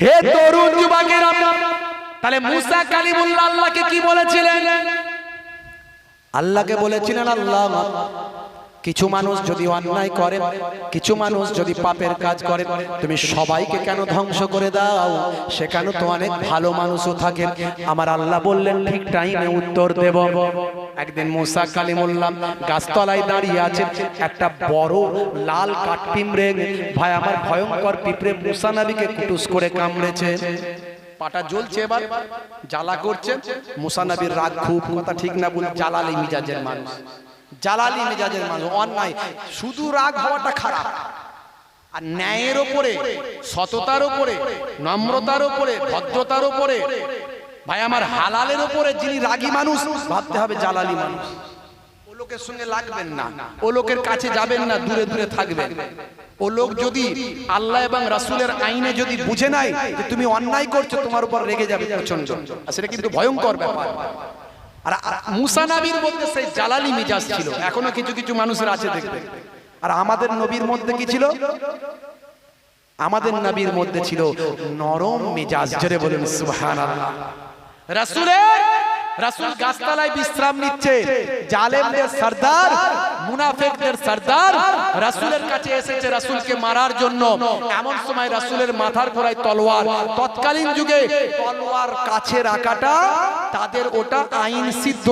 হে তরুণ যুবকেরা তাহলে মুসা কালিমুল্লাহ আল্লাহকে কি বলেছিলেন? আল্লাহকে বলেছিলেন আল্লাহ কিছু মানুষ যদি অন্যায় করে, কিছু মানুষ যদি পাপের কাজ করে, তুমি সবাইকে কেন ধ্বংস করে দাও? সেখানে তো অনেক ভালো মানুষও থাকে। আমার আল্লাহ বললেন, ঠিক টাইমে উত্তর দেব। একদিন মুসা কালিমুল্লাহ গাছতলায় দাঁড়িয়ে আছে। একটা বড় লাল কাঠ পিঁমড়ে ভাই, আমার ভয়ঙ্কর পিঁপড়ে মুসা নবীকে কুটুস করে কামড়েছে। পাটা জ্বলছে এবার। জ্বালা করছে। মুসানবীর রাগ খুব, কথা ঠিক না বলে জ্বালালি মিজাজের মানুষ। জ্বালালি মিজাজের মানুষ, অন্যায়। শুধু রাগ হওয়াটা খারাপ। আর ন্যায়ের ওপরে, সততার ওপরে, নম্রতার ওপরে, ভদ্রতার ওপরে, ভাই, আমার হালালের ওপরে যিনি রাগী মানুষ, ভাবতে হবে জ্বালালি মানুষ। ও লোকের সঙ্গে লাগবেন না। ও লোকের কাছে যাবেন না, দূরে দূরে থাকবেন। ও লোক যদি আল্লাহ এবং রাসূলের আইনে যদি বুঝে নাই যে তুমি অন্যায় করছ, তোমার উপর রেগে যাবে প্রচণ্ড সেটা কিন্তু ভয়ঙ্কর ব্যাপার। আর মুসা নবীর মধ্যে সেই জালালি মিজাজ ছিল। এখনও কিছু কিছু মানুষের আছে দেখবে। আর আমাদের নবীর মধ্যে কি ছিল? আমাদের নবীর মধ্যে ছিল নরম মেজাজ। জোরে বলেন, সুবহানাল্লাহ। রাসূলের রাসূল গাছতলায় বিশ্রাম নিচ্ছে। জালেমদের সর্দার, মুনাফিকদের সর্দার রাসূলের কাছে এসেছে রাসূলকে মারার জন্য। এমন সময় রাসূলের মাথার গোড়ায় তলোয়ার। তৎকালীন যুগে তলোয়ার কাছে রাখাটা তাদের ওটা আইন সিদ্ধ।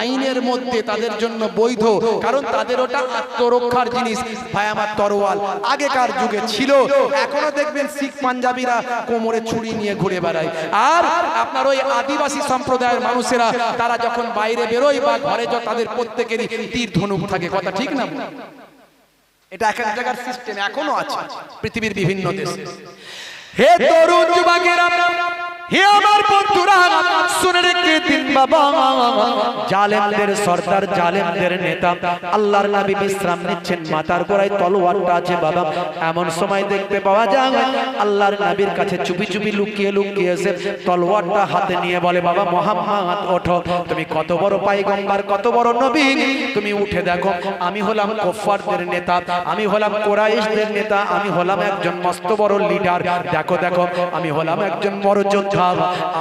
আইনের মধ্যে তাদের জন্য বৈধ। কারণ তাদের ওটা আত্মরক্ষার জিনিস। ভাই, আমার তরোয়াল আগেকার যুগে ছিল। এখনও দেখবেন শিখ পাঞ্জাবিরা কোমরে ছুরি নিয়ে ঘুরে বেড়ায়। আর আপনার ওই আদিবাসী সম্প্রদায়ের মানুষেরা তারা যখন বাইরে বেরোয় বা ঘরে যখন তাদের প্রত্যেকেরই তীর ধনুক থাকে। কথা ঠিক না? এটা এক এক জায়গার সিস্টেম এখনও আছে। পৃথিবীর বিভিন্ন দেশে। হে তরুণ যুবকেরা, হে আমার বন্ধুরা, শুনে রেখে দিন বাবা। জালেমদের সর্দার, জালেমদের নেতা, আল্লাহর নবী বিশ্রাম নিচ্ছেন, মাথার গোড়ায় তলোয়ারটা আছে বাবা। এমন সময় দেখতে পাওয়া যায়, আল্লাহর নবীর কাছে চুপি চুপি লুকিয়ে লুকিয়ে এসে তলোয়ারটা হাতে নিয়ে বলে, বাবা, মোহাম্মদ, ওঠো। তুমি কত বড় পাইগম্বার, কত বড় নবী। তুমি উঠে দেখো, আমি হলাম কোফারদের নেতা, আমি হলাম কোরাইশদের নেতা, আমি হলাম একজন মস্ত বড় লিডার। দেখো দেখো, আমি হলাম একজন বড় যোদ্ধা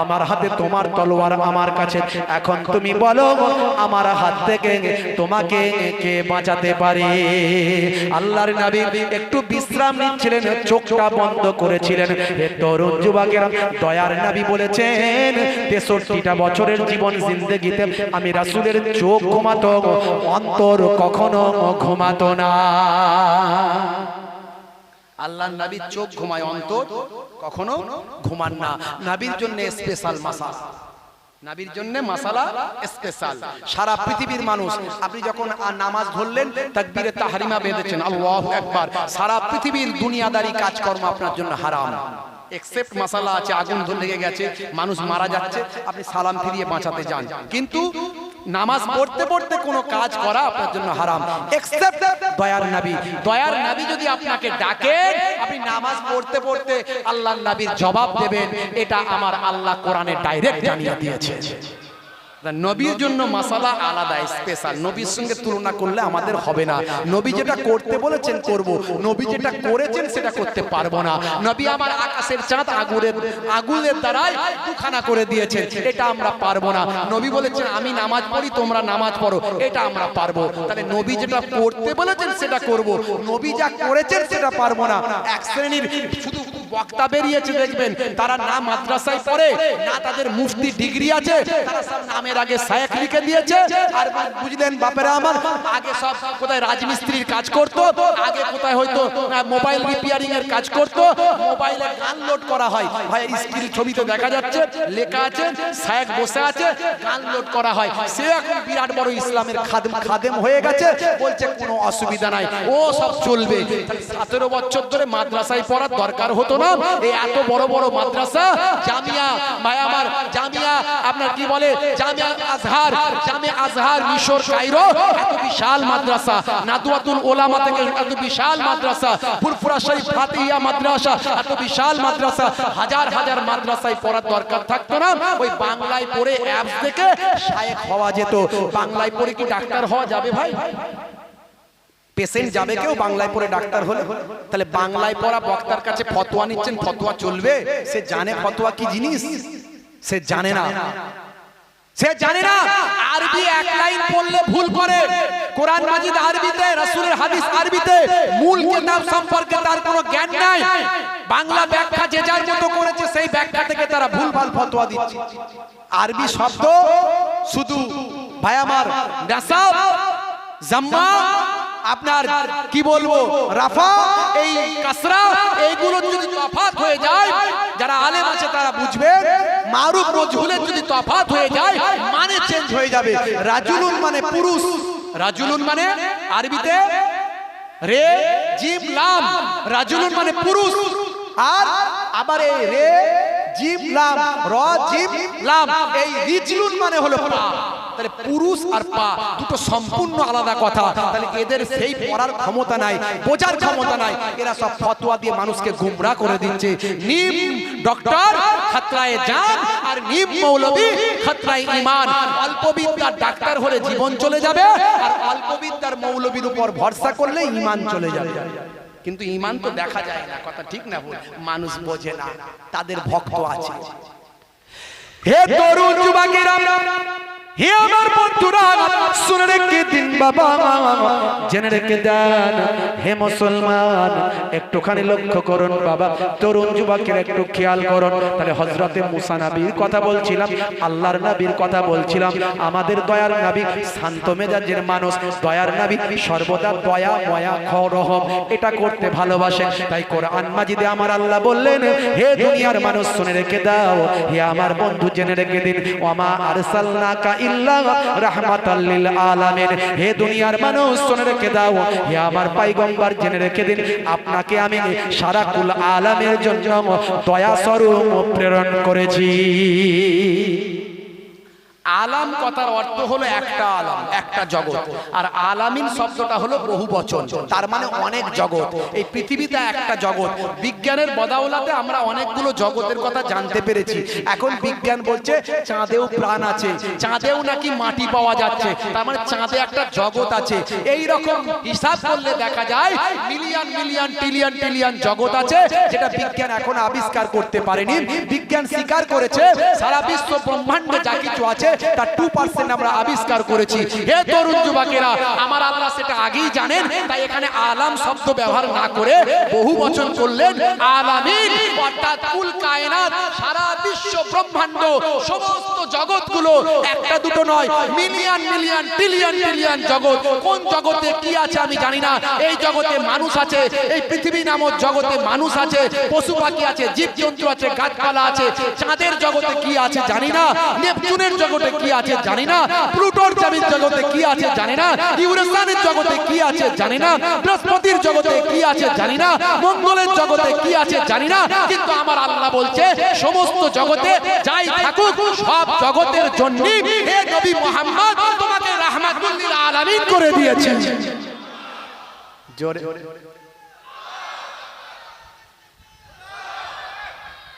আমার হাতে তোমার তলোয়ার আমার কাছে। এখন তুমি বলো, আমার হাত থেকে তোমাকে কে বাঁচাতে পারে? আল্লাহর নবী একটু বিশ্রাম নিচ্ছিলেন, চোখটা বন্ধ করেছিলেন। হে তরুণ যুবকেরা, দয়ার নবী বলেছেন, তেষট্টিটা বছরের জীবন জিন্দগিতে আমি রাসূলের চোখ ঘুমাতো, অন্তর কখনো ঘুমাতো না। আল্লাহ নবীর চোখ ঘুমায় অন্তর কখনো ঘুমান না। নবীর জন্য স্পেশাল মাসালা নাবির জন্য মাসালা স্পেশাল সারা পৃথিবীর মানুষ আপনি যখন নামাজ ধরলেন তাকবীরে তাহরিমা বেঁধেছেন। আল্লাহু আকবার। সারা পৃথিবীর দুনিয়াদারি কাজকর্ম আপনার জন্য হারাম। এক্সেপ্ট মাসালা আছে আগুন ধরে লেগে গেছে মানুষ মারা যাচ্ছে আপনি সালাম ফিরিয়ে বাঁচাতে যান। কিন্তু নামাজ পড়তে পড়তে কোনো কাজ করা আপনার জন্য হারাম। এক্সেপ্ট দয়ার নবী। দয়ার নবী যদি আপনাকে ডাকেন আপনি নামাজ পড়তে পড়তে আল্লাহর নবীর জবাব দেবেন। এটা আমার আল্লাহ কোরআনে ডাইরেক্ট জানিয়ে দিয়েছে। নবীর জন্য মাসালা আলাদা স্পেশাল নবীর সঙ্গে তুলনা করলে আমাদের হবে না। নবী যেটা করতে বলেছেন, করব। নবী যেটা করেছেন, সেটা করতে পারব না। নবী আমার আকাশের চাঁদ আগুনের আগুনের দ্বারাই দুখানা করে দিয়েছেন। এটা আমরা পারব না। নবী বলেছেন, আমি নামাজ পড়ি, তোমরা নামাজ পড়ো। এটা আমরা পারব। তাহলে নবী যেটা করতে বলেছেন, সেটা করব। নবী যা করেছেন, সেটা পারব না। এক শ্রেণির শুধু বক্তা বেরিয়েছে, দেখবেন, তারা না মাদ্রাসায় পড়ে, না তাদের মুফতি ডিগ্রি আছে, তারা সব নামের আগে শায়েখ লিখে দিয়েছে, আর বুঝলেন বাপেরা আমার, আগে সব কোথায় রাজমিস্ত্রির কাজ করত, আগে কোথায় হয়তো মোবাইল রিপেয়ারিং এর কাজ করত, মোবাইলে গান লোড করা হয় ভাই স্ক্রিন ছবিতে দেখা যাচ্ছে, লেখা আছে, শায়েখ বসে আছে, গান লোড করা হয়, সে এখন বিরাট বড় ইসলামের খাদেম খাদেম হয়ে গেছে, বলছে কোনো অসুবিধা নাই, ও সব চলবে সতেরো বছর ধরে মাদ্রাসায় পড়ার দরকার হতো না? এই এত বড় বড় মাদ্রাসা, জামিয়া মায়ামার জামিয়া, আপনার কি বলে? জামিয়া আজহার জামিয়া আজহার মিশর কায়রো, এত বিশাল মাদ্রাসা। নাদুয়াতুল ওলামা থেকে এত বিশাল মাদ্রাসা। ফুরফুরা শরীফ ফাতিহা মাদ্রাসা, এত বিশাল মাদ্রাসা। হাজার হাজার মাদ্রাসায় পড়ার দরকার থাকতো না। ওই বাংলায় পড়ে অ্যাপস থেকে শায়েখ হওয়া যেত। বাংলায় পড়ে কি ডাক্তার হওয়া যাবে ভাই? পেশেন্ট যাবে কেউ বাংলায় পড়ে ডাক্তার হলে। তাহলে বাংলায় পড়া বক্তার কাছে ফতোয়া নিচ্ছেন ফতোয়া চলবে? সে জানে ফতোয়া কি জিনিস? সে জানে না। সে জানে না। আরবি এক লাইন পড়লে ভুল করে। কোরআন মাজিদ আরবিতে রাসূলের হাদিস আরবিতে। মূল কিতাব সম্পর্কে তার কোনো জ্ঞান নাই। বাংলা ব্যাখ্যা যে যার মতো করেছে সেই ব্যাখ্যা থেকে তারা ভুলভাল ফতোয়া দিচ্ছে। আরবি শব্দ শুধু ভাই আমার নাসাব। জাম্মা আপনার কি বলব? রাফা, এই কাসরা এইগুলো যদি তফাত হয়ে যায়, যারা আলেম আছে তারা বুঝবে মারুফ মজহুলের যদি তফাত হয়ে যায় মানে চেঞ্জ হয়ে যাবে। রাজুলুন মানে পুরুষ। রাজুলুন মানে আরবিতে রে, জিম, লাম। রাজুলুন মানে পুরুষ। আর আবার এই রে, জিম, লাম, র, জিম, লাম। এই রিজলুন মানে হলো পা। তাহলে পুরুষ আর পা দুটো সম্পূর্ণ আলাদা কথা। তাহলে এদের সেই পড়ার ক্ষমতা নাই, বোঝার ক্ষমতা নাই। এরা সব ফতোয়া দিয়ে মানুষকে গুমরা করে দিচ্ছে। নিম ডক্টর, খতরায় জান আর নিম মৌলবী, খতরায় ইমান। অল্প বিদ্যার ডাক্তার হলে জীবন চলে যাবে, আর অল্প বিদ্যার মৌলবীর উপর ভরসা করলে ইমান চলে যাবে। কিন্তু ইমান তো দেখা যায় না, কথা ঠিক না বল মানুষ বোঝে না, তাদের ভক্ত আছে। হে তরুণ যুবকেরা হে আমার শুনে রেখে দিন বাবা। জেনে রেখে দেন, হে মুসলমান, একটুখানি লক্ষ্য করুন বাবা। তরুণ যুবকের একটু খেয়াল করুন। তাহলে হজরতে মুসা নাবির কথা বলছিলাম, আল্লাহর নাবির কথা বলছিলাম। আমাদের দয়ার নাবি শান্ত মেজাজের মানুষ। দয়ার নাবি সর্বদা দয়া, ময়া, খরহম। এটা করতে ভালোবাসেন। তাই কোরআন মাজিদে আমার আল্লাহ বললেন, হে দুনিয়ার মানুষ, শুনে রেখে দাও। হে আমার বন্ধু, জেনে রেখে দিন। ওমা আরসালনাকা ইল্লা রাহমাতাল লিল আলামিন। হে দুনিয়ার মানুষ, শুনে রেখে দাও। হে আমার পয়গম্বর জেনে রেখে দিন। আপনাকে আমি সারা কুল আলামের জন্য দয়া স্বরূপ প্রেরণ করেছি। আলাম কথার অর্থ হলো একটা আলাম, একটা জগৎ। আর আলামিন শব্দটা হলো বহু বচন তার মানে অনেক জগৎ। এই পৃথিবীতে একটা জগৎ। বিজ্ঞানের বদাওলাতে আমরা অনেকগুলো জগতের কথা জানতে পেরেছি। এখন বিজ্ঞান বলছে, চাঁদেও প্রাণ আছে, চাঁদেও নাকি মাটি পাওয়া যাচ্ছে। তার মানে চাঁদে একটা জগৎ আছে। এই রকম হিসাব করলে দেখা যায়, মিলিয়ন মিলিয়ন ট্রিলিয়ন ট্রিলিয়ন জগৎ আছে, যেটা বিজ্ঞান এখন আবিষ্কার করতে পারেনি। বিজ্ঞান স্বীকার করেছে, সারা বিশ্ব ব্রহ্মাণ্ডে যা কিছু আছে তার টু আমরা আবিষ্কার করেছি। হে তরুণ যুবকেরা, আমার আল্লাহ সেটা আগেই জানেন, তাই এখানে আলাম শব্দ ব্যবহার না করে বহু বচন করলেন, আলামিন, অর্থাৎ কুল কায়নাত, সারা বিশ্ব ব্রহ্মাণ্ড, সমস্ত জগৎগুলো একটা দুটো নয় মিলিয়ন মিলিয়ন ট্রিলিয়ন ট্রিলিয়ন জগৎ। কোন জগতে কি আছে আমি জানি না। এই জগতে মানুষ আছে, এই পৃথিবী নামক জগতে মানুষ আছে, পশু পাখি আছে, জীবজন্তু আছে, গাছপালা আছে, চাঁদের জগতে কি আছে জানি না। নেপচুনের জগতে কি আছে জানি না। প্লুটোর জমির জগতে কি আছে জানি না। ইউরেসানের জগতে কি আছে জানি না। বৃহস্পতির জগতে কি আছে জানি না। মঙ্গলের জগতে কি আছে জানি না। কিন্তু আমার আল্লাহ বলছে সমস্ত জগতে যাই থাকুক সব জগতের জন্য হে নবী মোহাম্মদ তোমাকে রাহমাতুল লিল আলামিন করে দিয়েছেন। জোরে।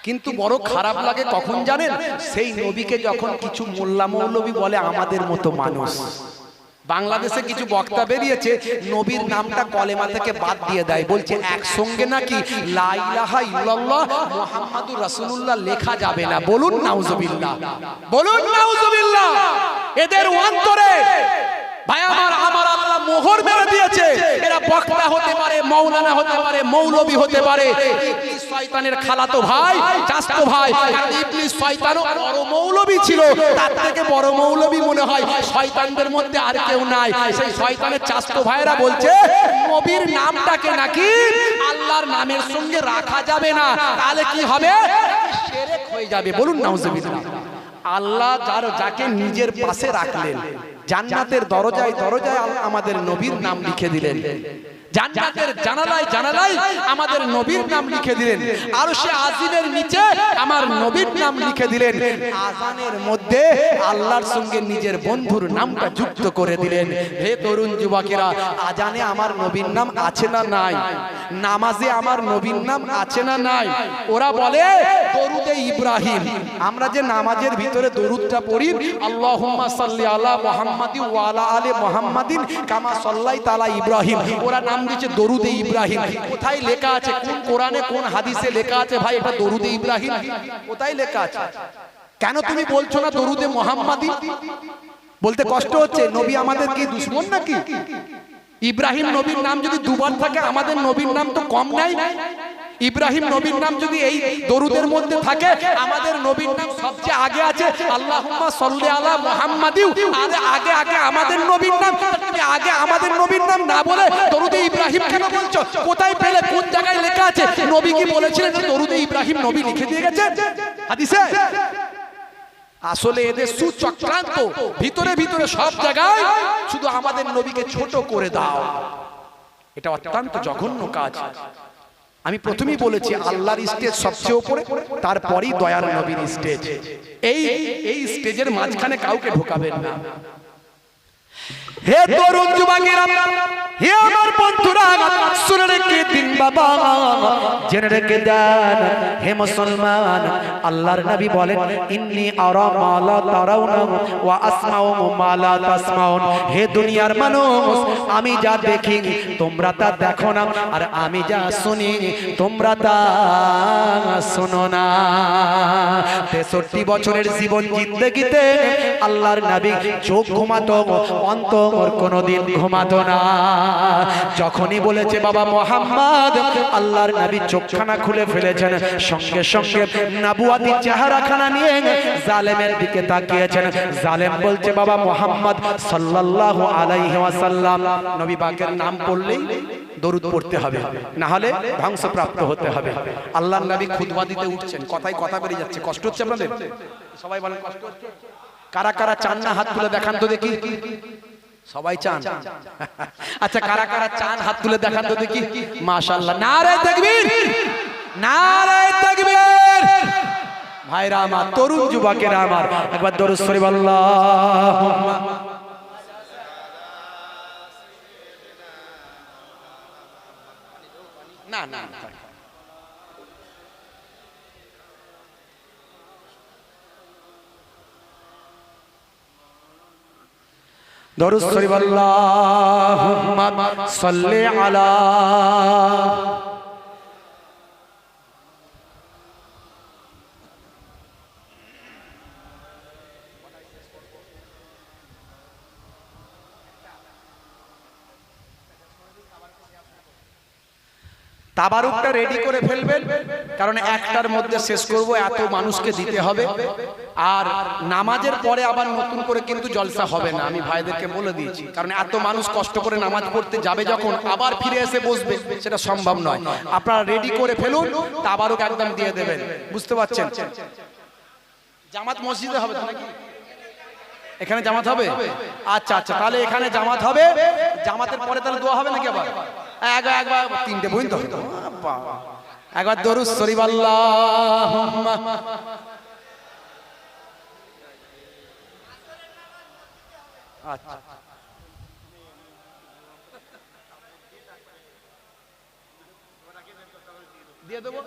কিন্তু বড় খারাপ লাগে কখন জানেন? সেই নবীকে যখন কিছু মোল্লা মৌলবী বলে আমাদের মতো মানুষ। বাংলাদেশে কিছু বক্তা বেরিয়েছে, নবীর নামটা কলেমা থেকে বাদ দিয়ে দেয়। বলছে, একসঙ্গে নাকি লা ইলাহা ইল্লাল্লাহ মুহাম্মাদুর রাসূলুল্লাহ লেখা যাবে না? বলুন, নাউজুবিল্লাহ। বলুন, নাউজুবিল্লাহ। এদের অন্তরে ভাই আমার আমার আল্লাহ মোহর মেরে দিয়েছে। এরা বক্তা হতে পারে মৌলানা হতে পারে মৌলবী হতে পারে। ইবলিস শয়তানের খালাতো ভাই ভাই। কারণ ইবলিস শয়তানও বড় মৌলবী ছিল। তার থেকে বড় মৌলবী মনে হয়। শয়তানদের মধ্যে আর কেউ নাই। সেই শয়তানের চাস্তো ভাইরা বলছে নবীর নামটাকে নাকি আল্লাহর নামের সঙ্গে রাখা যাবে না। তাহলে কি হবে? শিরক হয়ে যাবে। বলুন নাউজুবিল্লাহ। আল্লাহ যার যাকে নিজের পাশে রাখলেন। জান্নাতের দরজায় দরজায় আমাদের নবীর নাম লিখে দিলেন। জান্নাতের জানালায় জানালায় আমাদের নবীর নাম লিখে দিলেন। আর সে আজিমের নিচে আমার নবীর নাম লিখে দিলেন। আজানের মধ্যে আল্লাহর সঙ্গে নিজের বন্ধুর নামটা যুক্ত করে দিলেন। হে তরুণ যুবকেরা, আজানে আমার নবীর নাম আছে না নাই? নামাজে আমার নবীর নাম আছে না নাই? ওরা বলে, দরুদে ইব্রাহিম। আমরা যে নামাজের ভিতরে দরুদটা পড়ি, আল্লাহুম্মা সাল্লি আলা মুহাম্মাদি ওয়া আলা আলি মুহাম্মাদিন কামা সাল্লাই তালা ইব্রাহিম। ওরা নাম দিয়েছে দরুদে ইব্রাহিম। কোথায় লেখা আছে? কোন কোরআনে কোন হাদিসে লেখা আছে? ভাই, এটা দরুদে ইব্রাহিম। কোথায় লেখা আছে? কেন তুমি বলছো না দরুদে মোহাম্মাদি? বলতে কষ্ট হচ্ছে। নবী আমাদের কি দুশ্মন নাকি? ইব্রাহিম নবীর নাম যদি দুবার থাকে, আমাদের নবীর নাম তো কম নাই। ইব্রাহিম নবীর নাম যদি এই দরুদের মধ্যে থাকে, আমাদের নবীর নাম সবচেয়ে আগে আছে। আল্লাহুম্মা সাল্লি আলা মুহাম্মাদিউ। আরে আগে আগে আমাদের নবীর নাম, তুমি আগে আমাদের নবীর নাম না বলে দরুদে ইব্রাহিম কেন বলছো? কোথায় পেলে, কোন জায়গায় লেখা আছে? নবী কি বলেছিলেন যে দরুদে ইব্রাহিম নবী লিখে দিয়ে গেছে হাদিসে? আসলে এদের সুচক্রান্ত। ভিতরে ভিতরে সব জায়গায় শুধু আমাদের নবীকে ছোট করে দাও। এটা অত্যন্ত জঘন্য কাজ। আমি প্রথমেই বলেছি আল্লাহর স্টেজ সবচেয়ে উপরে তারপরেই দয়ার নবীর স্টেজ। এই এই স্টেজের মাঝখানে কাউকে ঢোকাবেন না। হে তরুণ যুবকেরা, হে আমার বন্ধুরা, শুনে রেখে দিন বাবা। জেনে রেখে দেন, হে মুসলমান, আল্লাহর নবী বলেন, ইন্নি আরা মালা তারাউনা ওয়া আসমাউ মালা তাসমাউন। হে দুনিয়ার মানুষ, আমি যা দেখি, তোমরা তা দেখো না, আর আমি যা শুনি, তোমরা তা শোনো না। তেষট্টি বছরের জীবন জিন্দগিতে আল্লাহর নবী চোখ ঘুমাতো, অন্তর কোনোদিন ঘুমাতো না। যখনই বলেছে বাবা মোহাম্মদ, আল্লাহর নবী চোখখানা খুলে ফেলেছেন, সঙ্গে সঙ্গে নাবুয়াতি চেহারাখানা নিয়ে জালেমের দিকে তাকিয়েছেন। জালেম বলছে, বাবা মোহাম্মদ সাল্লাল্লাহু আলাইহি ওয়াসাল্লাম, নবী পাকের নাম পড়লেই দরুদ পড়তে হবে, না হলে ধ্বংসপ্রাপ্ত হতে হবে। আল্লাহর নবী খুতবা দিতে উঠছেন কথাই কথা বেরিয়ে যাচ্ছে, কষ্ট হচ্ছে আপনাদের? সবাই বলেন, কষ্ট হচ্ছে? কারা কারা চান না হাত তুলে দেখান তো দেখি। সবাই চান। আচ্ছা কারা কারা চান? হাত তুলে দেখান তো দেখি। মাশাআল্লাহ। নারে তাকবীর। নারে তাকবীর। ভাইরা আমার তরুণ যুবকেরা আমার। একবার দরুদ শরীফ আল্লাহুম্মা। না না। দরুদ শরীফ আল্লাহুম্মা সাল্লি আলা তাবারুকটা রেডি করে ফেলবেন, কারণ একটার মধ্যে শেষ করব, এত মানুষকে দিতে হবে। আর নামাজের পরে আবার নতুন করে কিন্তু জলসা হবে না, আমি ভাইদেরকে বলে দিয়েছি। কারণ এত মানুষ কষ্ট করে নামাজ পড়তে যাবে যখন আবার ফিরে এসে বসবে, সেটা সম্ভব নয়। আপনারা রেডি করে ফেলুন, তাবারুক একদম দিয়ে দেবেন। বুঝতে পারছেন? জামাত মসজিদে হবে নাকি? এখানে জামাত হবে? আচ্ছা আচ্ছা তাহলে এখানে জামাত হবে? জামাতের পরে তাহলে দোয়া হবে নাকি আবার? একবার একবার তিনটে বই তো একবার দরুদ শরীফ আল্লাহ আচ্ছা। দিয়ে দেবো।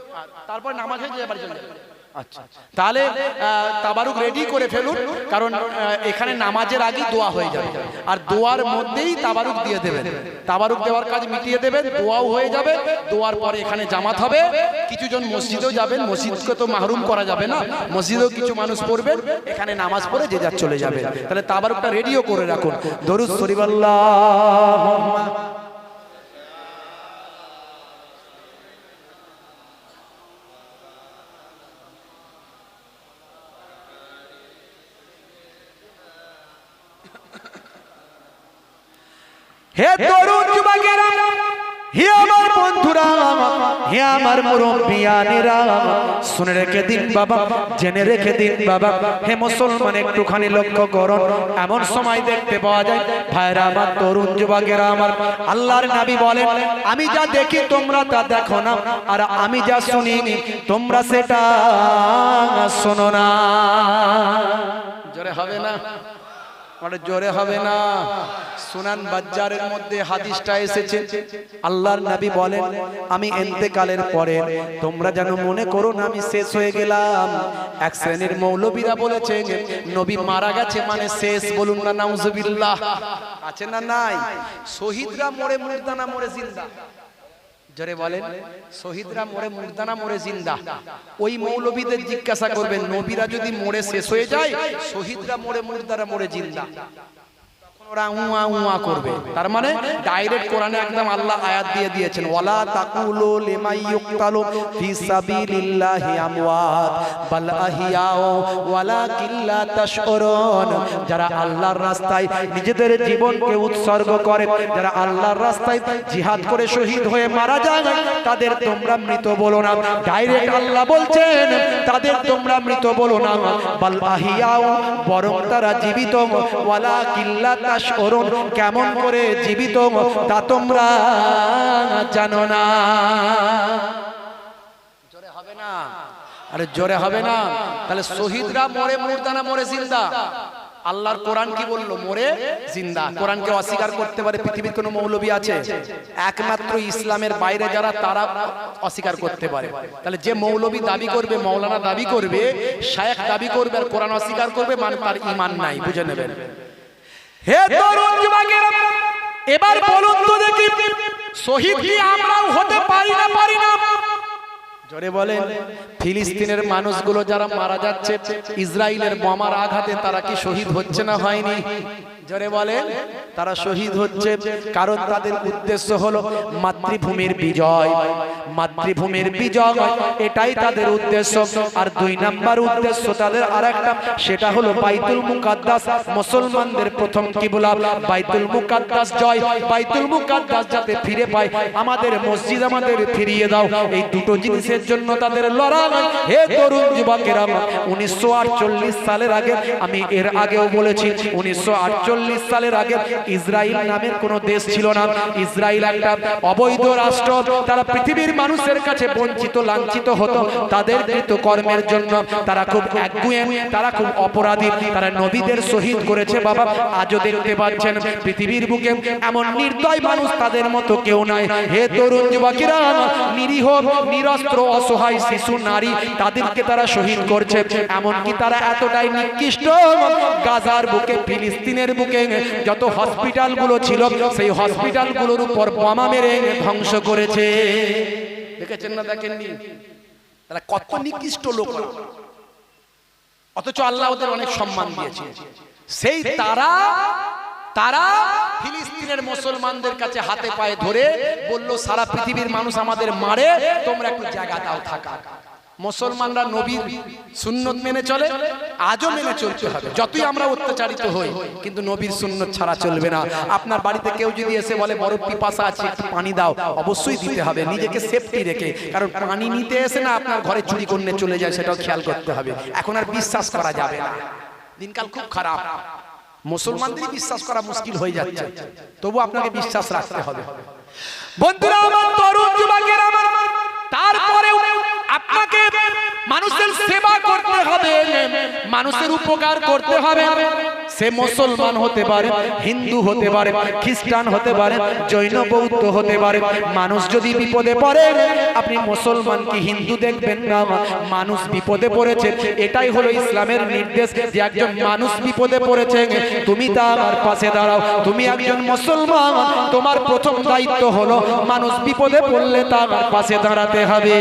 তারপর নামাজ হয়ে যাবে বাড়ি চলে যাবে। আচ্ছা। তাহলে তাবারুক রেডি করে ফেলুন, কারণ এখানে নামাজের আগেই দোয়া হয়ে যাবে। আর দোয়ার মধ্যেই তাবারুক দিয়ে দেবেন। তাবারুক দেওয়ার কাজ মিটিয়ে দেবেন, দোয়াও হয়ে যাবে, দোয়ার পরে এখানে জামাত হবে। কিছু জন মসজিদেও যাবেন, মসজিদকে তো মাহরুম করা যাবে না, মসজিদেও কিছু মানুষ পড়বেন এখানে নামাজ পড়ে যে যার চলে যাবে। তাহলে তাবারুকটা রেডিও করে রাখুন। দরুদ শরীফ হে তরুণ যুবকেরা, হে আমার বন্ধুরা, হে আমার মুরব্বিয়ানেরা শুনে রেখে দিন বাবা, জেনে রেখে দিন বাবা, হে মুসলমান, একটুখানি লক্ষ্য করুন, এমন সময় দেখতে পাওয়া যায়, ভাইরা আমার তরুণ যুবকেরা আমার, আল্লাহর নবী বলেন, আমি যা দেখি তোমরা তা দেখো না, আর আমি যা শুনি, তোমরা সেটা শোনো না। জোরে হবে না? জোরে হবে না। সুনান বাজ্জারের মধ্যে হাদিসটা এসেছে, আল্লাহর নবী বলেন, আমি এন্তেকালের পরে তোমরা যেন মনে করো না আমি শেষ হয়ে গেলাম। এক শ্রেণির মৌলবীরা বলেছে নবী মারা গেছে মানে শেষ, বলুন না নাউজুবিল্লাহ। আছে না নাই? শহীদরা মরে মুর্দানা মরে জিন্দা? জোরে বলেন, শহীদরা মরে মুর্দানা মরে জিন্দা? ওই মৌলবীদের জিজ্ঞাসা করবেন, নবীরা যদি মরে শেষ হয়ে যায়, শহীদরা মরে মুর্দারা মরে জিন্দা? মানে যারা আল্লাহর রাস্তায় নিজেদের জীবনকে উৎসর্গ করে, যারা আল্লাহর রাস্তায় জিহাদ করে শহীদ হয়ে মারা যায়, তাদের তোমরা মৃত বলো না। ডাইরেক্ট আল্লাহ বলছেন, তাদের তোমরা মৃত বলো না। বাল বরং তারা জীবিত ওয়ালা কিল্লা তাশউরুন কেমন করে জীবিত তা তোমরা জানো না। জোরে হবে না? আরে জোরে হবে না। তাহলে শহীদরা মরে মুর্দানা মরে জিন্দা। আল্লাহর কোরআন কি বলল? মরে জিন্দা। কোরআনকে অস্বীকার করতে পারে পৃথিবীর কোনো মৌলবী আছে? একমাত্র ইসলামের বাইরে যারা, তারা অস্বীকার করতে পারে। তাহলে যে মৌলবী দাবি করবে, মৌলানা দাবি করবে, শায়েখ দাবি করবে, আর কোরআন অস্বীকার করবে মানে তার ইমান নাই। বুঝে নেবেন? হে তরুণ যুবকেরা এবার বলুন তো দেখি শহীদ কি আমরাও হতে পারি না পারি না? জোরে বলেন ফিলিস্তিনের মানুষগুলো যারা মারা যাচ্ছে ইসরায়েলের বোমার আঘাতে তারা কি শহীদ হচ্ছে না হয়নি? জোরে বলেন, তারা শহীদ হচ্ছে, কারণ তাদের উদ্দেশ্য হলো মাতৃভূমির বিজয়। মাতৃভূমির বিজয়, এটাই তাদের উদ্দেশ্য। আর দুই নাম্বার উদ্দেশ্য তাদের আরেকটা, সেটা হলো বাইতুল মুকাদ্দাস। মুসলমানদের প্রথম কিবলা, বাইতুল মুকাদ্দাস জয়। বাইতুল মুকাদ্দাস যাতে ফিরে পায়, আমাদের মসজিদ আমাদের ফিরিয়ে দাও। এই দুটো জিনিসের জন্য তাদের লড়াই হে তরুণ যুবকেরা, উনিশশো আটচল্লিশ সালের আগে, আমি এর আগেও বলেছি, উনিশশো আটচল্লিশ সালের আগে ইসরায়েল নামের কোন দেশ ছিল না। ইসরায়েল একটা অবৈধ রাষ্ট্র। তারা পৃথিবীর মানুষের কাছে বঞ্চিত, লাঞ্ছিত হতো। তাদের কৃত কর্মের জন্য তারা খুব তারা খুব অপরাধী। তারা নবীদের শহীদ করেছে, বাবা। আজও দেখতে পাচ্ছেন পৃথিবীর বুকে এমন নির্দয় মানুষ তাদের মতো কেউ নাই। হে তরুণ যুবকেরা, নিরীহ, নিরস্ত্র, অসহায় শিশু, নারী, তাদেরকে তারা শহীদ করছে। এমনকি তারা এতটাই নিকৃষ্ট, গাজার বুকে, ফিলিস্তিনের বুকে যত হসপিটালগুলো ছিল, সেই হসপিটালগুলোর উপর বোমা মেরে ধ্বংস করেছে। দেখেছেন না, দেখেননি? তারা কত নিকৃষ্ট লোক। অথচ আল্লাহ ওদের অনেক সম্মান দিয়েছে। সেই তারা তারা ফিলিস্তিনের মুসলমানদের কাছে হাতে পায়ে ধরে বলল, সারা পৃথিবীর মানুষ আমাদের মারে, তোমরা একটু জায়গা দাও, থাকা। মুসলমানরা নবীর সুন্নত মেনে চলে, আজও মেনে চলতে হবে। যতই আমরা অত্যাচারিত হই, কিন্তু নবীর সুন্নত ছাড়া চলবে না। আপনার বাড়িতে কেউ যদি এসে বলে, বড় পিপাসা আছে পানি দাও, অবশ্যই দিতে হবে। নিজেকে সেফটি রেখে, কারণ পানি নিতে এসে না আপনার ঘরে চুরি করলে চলে যায়, সেটাও খেয়াল করতে হবে। এখন আর বিশ্বাস করা যাবে না। দিনকাল খুব খারাপ। মুসলমানদের বিশ্বাস করা মুশকিল হয়ে যাচ্ছে। তবু আপনাকে বিশ্বাস রাখতে হবে। বন্ধুরা, আমার মানুষের সেবা করতে হবে। মানুষের উপকার করতে হবে। সে মুসলমান হতে পারে, হিন্দু হতে পারে, খ্রিস্টান হতে পারে, জৈন, বৌদ্ধ হতে পারে। মানুষ যদি বিপদে পড়ে, আপনি মুসলমান কি হিন্দু দেখবেন না? মানুষ বিপদে পড়েছে, এটাই হলো ইসলামের নির্দেশ যে একজন মানুষ বিপদে পড়েছে। তুমি তার পাশে দাঁড়াও, তুমি একজন মুসলমান, তোমার প্রথম দায়িত্ব হলো মানুষ বিপদে পড়লে তার পাশে দাঁড়াতে হবে।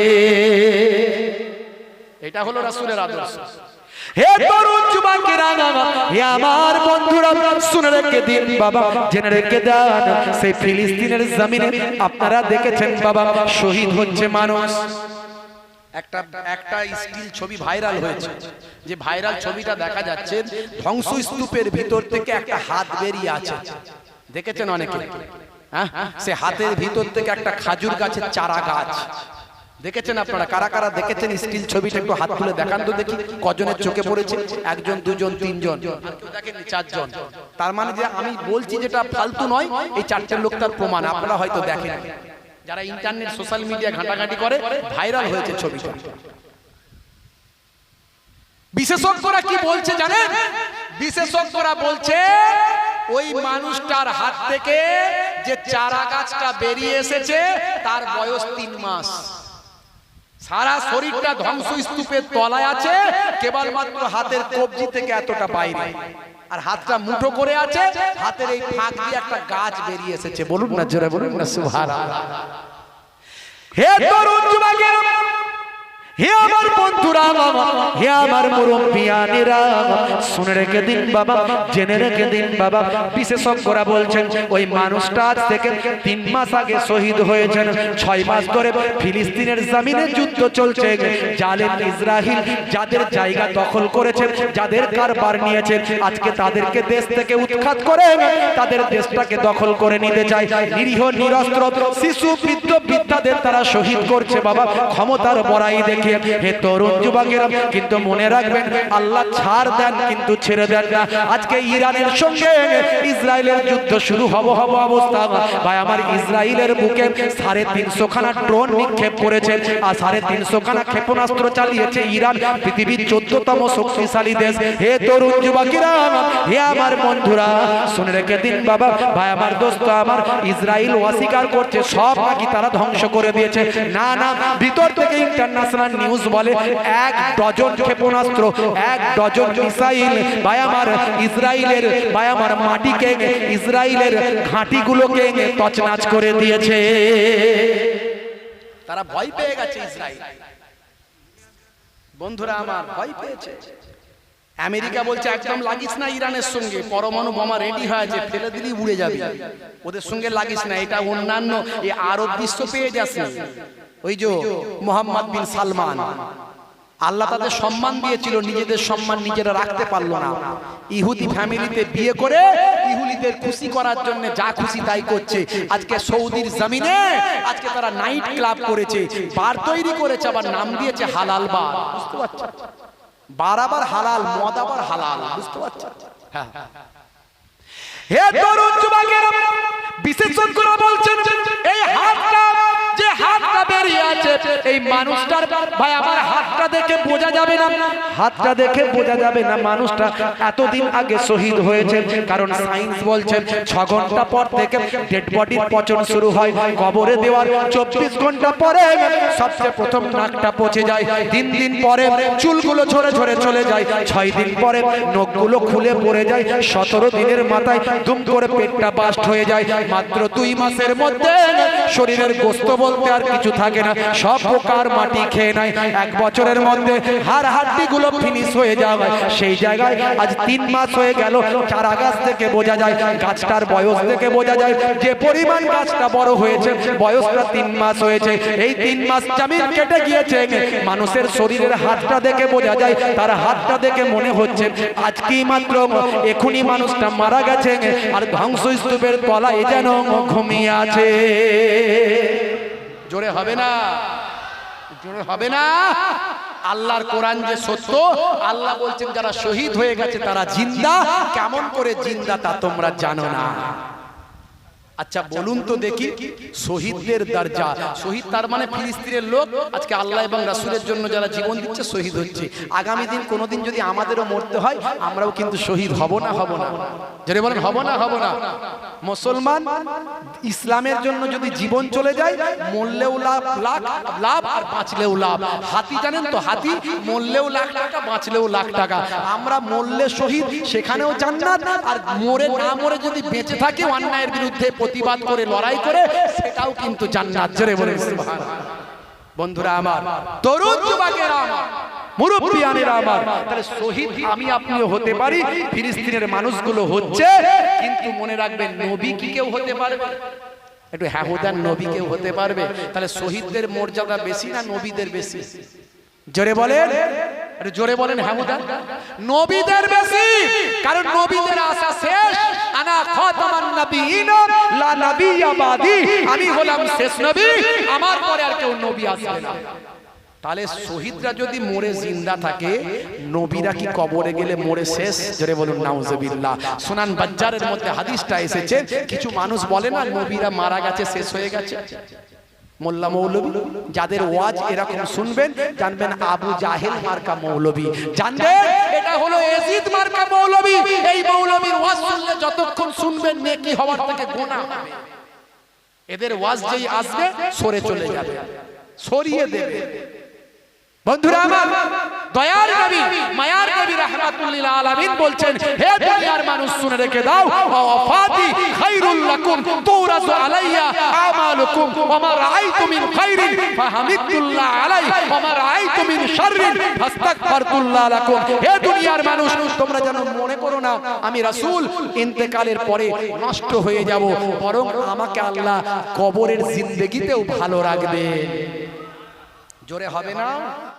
এটা হলো রাসূলের আদর্শ। হে তরুণ যুবকেরা হে আমার বন্ধুরা শুনে রেখে দিন বাবা জেনে রেখে দেন সেই ফিলিস্তিনের জমিনে আপনারা দেখেছেন বাবা শহীদ হচ্ছে মানুষ। একটা একটা স্টিল ছবি ভাইরাল হয়েছে। যে ভাইরাল ছবিটা দেখা যাচ্ছে ধ্বংস স্তূপের ভিতর থেকে একটা হাত বেরিয়ে আছে। দেখেছেন অনেকে? হ্যাঁ? সে হাতের ভিতর থেকে একটা খাজুর গাছের চারা গাছ। দেখেছেন আপনারা? কারা কারা দেখেছেন? স্টিল ছবিটা একটু হাত তুলে দেখান তো দেখি। কজনের চোখে পড়েছে? একজন, দুজন, তিনজন? চারজন। তার মানে যে আমি বলছি যেটা ফালতু নয়, এই চারটে লোক তার প্রমাণ। আপনারা হয়তো দেখেন। যারা ইন্টারনেট, সোশ্যাল মিডিয়া ঘাটাঘাটি করে, ভাইরাল হয়েছে ছবিটা। বিশেষজ্ঞরা কি বলছে জানেন? বিশেষজ্ঞরা বলছে, ওই মানুষটার হাত থেকে যে চারা গাছটা বেরিয়ে এসেছে, তার বয়স তিন মাস। সারা শরীরটা ধ্বংস স্তূপের তলায় আছে কেবলমাত্র হাতের কবজি থেকে এতটা বাইরে আর হাতটা মুঠো করে আছে হাতের এই ফাঁক দিয়ে একটা গাছ বেরিয়ে এসেছে। বলুন না জোরে বলুন না সুহারা হে তরুণ যুবকেরা হে আমার বন্ধুরা বাবা হে আমার মুরব্বিয়ানেরা শুনে রেখে দিন বাবা, জেনে রেখে দিন বাবা। বিশেষজ্ঞরা বলছেন, ওই মানুষটা আজ থেকে তিন মাস আগে শহীদ হয়েছেন। ছয় মাস ধরে ফিলিস্তিনের জমিনে যুদ্ধ চলছে। জালেম ইসরাহিল যাদের জায়গা দখল করেছেন যাদের কারবার নিয়েছেন আজকে তাদেরকে দেশ থেকে উৎখাত করে তাদের দেশটাকে দখল করে নিতে চায়। নিরীহ, নিরস্ত্র, শিশু, বৃদ্ধ, বৃদ্ধাদের তারা শহীদ করছে বাবা। ক্ষমতার বড়াই দেখে হে তরুণ যুবকেরা, কিন্তু মনে রাখবেন, আল্লাহ ছাড় দেন, কিন্তু ছেড়ে দেন না। আজকে ইরানের সঙ্গে ইসরায়েলের যুদ্ধ শুরু, হব হব অবস্থা। ভাই, আমার ইসরায়েলের বুকে সাড়ে তিনশো খানা ড্রোন নিক্ষেপ করেছে, আর সাড়ে তিনশো খানা ক্ষেপণাস্ত্র চালিয়েছে ইরান, পৃথিবীর চোদ্দতম শক্তিশালী দেশ। হে তরুণ যুবকেরা, হে আমার বন্ধুরা, শুনে রেখে দিন বাবা। ভাই, আমার দোস্ত, আমার ইসরায়েল অস্বীকার করছে, সব নাকি তারা ধ্বংস করে দিয়েছে। না না, ভিতর থেকে ইন্টারন্যাশনাল নিউজ বলে, এক ডজন ক্ষেপণাস্ত্র, এক ডজন মিসাইল আমার ইসরায়েলের আমার মাটিকে ইসরায়েলের ঘাঁটিগুলোকে তছনাছ করে দিয়েছে। তারা ভয় পেয়ে গেছে ইসরায়েল বন্ধুরা আমার, ভয় পেয়েছে। আমেরিকা বলছে, একদম লাগিস না ইরানের সঙ্গে। পরমাণু বোমা রেডি হয়ে আছে, ফেলে দিলেই উড়ে যাবে। ওদের সঙ্গে লাগিস না, এটা অন্যান্য এই আরব বিশ্ব পেয়ে না। ওই যে মোহাম্মদ বিন সালমান। আল্লাহ তাদের সম্মান দিয়েছিল নিজেদের সম্মান নিজেরা রাখতে পারল না। ইহুদি ফ্যামিলিতে বিয়ে করে ইহুদিদের খুশি করার জন্য যা খুশি তাই করছে। আজকে সৌদির জমিনে আজকে তারা নাইট ক্লাব করেছে। বার তৈরি করেছে আবার নাম দিয়েছে হালাল বার। বুঝতে পারছ। বার আবার হালাল মদ আবার হালাল। বুঝতে পারছ। হ্যাঁ। হে তরুণ যুবকেরা বিশেষজ্ঞরা বলছেন এই হাতটা বেরিয়ে আছে। এই মানুষটার ভাই, আমার হাতটা দেখে বোঝা যাবে না। হাতটা দেখে বোঝা যাবে না মানুষটা এতদিন আগে শহীদ হয়েছে কারণ সায়েন্স বলছেন ছ ঘণ্টা পর থেকে ডেড বডির পচন শুরু হয়। কবরে দেওয়ার চব্বিশ ঘণ্টা পরে সবচেয়ে প্রথম নাকটা পচে যায়। দিন দিন পরে চুলগুলো ঝরে ঝরে চলে যায়। ছয় দিন পরে নখগুলো খুলে পড়ে যায়। সতেরো দিনের মাথায় দুম করে পেটটা বাস্ট হয়ে যায়। মাত্র দুই মাসের মধ্যে শরীরের গোস্ত বলতে আর কিছু থাকে না। সব প্রকার মাটি খেয়ে নেয়। এক বছরের মধ্যে হাড় হাড্ডি গুলো ফিনিশ হয়ে যাওয়া সেই জায়গায় আজ তিন মাস হয়ে গেল। চারা গাছ থেকে বোঝা যায়, গাছটার বয়স থেকে বোঝা যায়। যে পরিমাণ গাছটা বড় হয়েছে, বয়সটা তিন মাস হয়েছে। এই তিন মাস জামিন কেটে গিয়েছে। মানুষের শরীরের হাতটা দেখে বোঝা যায়, তার হাতটা দেখে মনে হচ্ছে আজকেই মাত্র এখনই মানুষটা মারা গেছে। আর ধ্বংসস্তূপের তলায় যেন ঘুমিয়ে আছে। জোরে হবে না। জোরে হবে না। আল্লাহর কোরআন যে সত্য, আল্লাহ বলছেন, যারা শহীদ হয়ে গেছে, তারা জিন্দা। কেমন করে জিন্দা তা তোমরা জানো না। আচ্ছা বলুন তো দেখি শহীদদের দরজা। শহীদ তার মানে ফিলিস্তিনের লোক। আজকে আল্লাহ এবং রাসূলের জন্য যারা জীবন দিচ্ছে শহীদ হচ্ছে। আগামী দিন কোনোদিন যদি আমাদেরও মরতে হয় আমরাও কিন্তু শহীদ হব না হব না। যদি বলেন হব না হব না। মুসলমান ইসলামের জন্য যদি জীবন চলে যায় মরলেও লাভ লাখ লাভ আর বাঁচলেও লাভ। হাতি জানেন তো হাতি মরলেও লাখ টাকা বাঁচলেও লাখ টাকা। আমরা মরলে শহীদ সেখানেও জান্নাত। আর মরে না মরে যদি বেঁচে থাকে অন্যায়ের বিরুদ্ধে প্রতিবাদ করে, লড়াই করে, সেটাও কিন্তু জান্নাত। বলে বন্ধুরা আমার, তরুণ আমার শহীদ আমি আপনিও হতে পারি, ফিলিস্তিনের মানুষগুলো হচ্ছে, কিন্তু মনে রাখবেন নবী কি কেউ হতে পারবে? একটু হ্যাহুদান নবী কেউ হতে পারবে? তাহলে শহীদদের মর্যাদা বেশি না নবীদের বেশি? জোরে বলেন। জোরে বলেন হ্যাহুদান নবীদের বেশি কারণ নবীদের আশা শেষ। আনা খাতামান নবীন লা নবিয়্যা বাদি। আমি হলাম শেষ নবী আমার পরে আর কেউ নবী আসবে না। তাহলে শহীদরা যদি মরে জিন্দা থাকে নবীরা কি কবরে গেলে মরে শেষ? জোরে বলুন নাউজুবিল্লাহ। সুনান বাজ্জারের মধ্যে হাদিসটা এসেছে কিছু মানুষ বলে না নবীরা মারা গেছে শেষ হয়ে গেছে। মোল্লা মৌলবী যাদের ওয়াজ এরকম শুনবেন জানবেন আবু জাহেল মার্কা মৌলবী। জানবেন? এটা হলো এজিদ মার্কা মৌলবী। এই মৌলবীর ওয়াজ শুনলে যতক্ষণ শুনবেন নেকি হওয়ার থেকে গোনা এদের ওয়াজ যেই আসবে সরে চলে যাবে। সরিয়ে দেবে। বন্ধুরা আমার দয়ার নবী, মায়ার নবী রাহমাতুল্লিল আলামিন বলছেন, হে দুনিয়ার মানুষ, শুনে রেখে দাও ওয়াফাতি খায়রুল লাকুম, তুরাজু আলাইয়া আমালুকুম ওয়া মা রাআইতু মিন খায়রিন ফাহামিদুল্লাহ আলাই ওয়া মা রাআইতু মিন শাররিন, ফাস্তাগফারতুল্লাহ লাকুম। হে দুনিয়ার মানুষ, তোমরা যেন মনে করো না, আমি রাসূল, ইন্তেকালের পরে নষ্ট হয়ে যাব, বরং আমাকে আল্লাহ কবরের জিন্দেগিতেও ভালো রাখবে জোরে হবে না?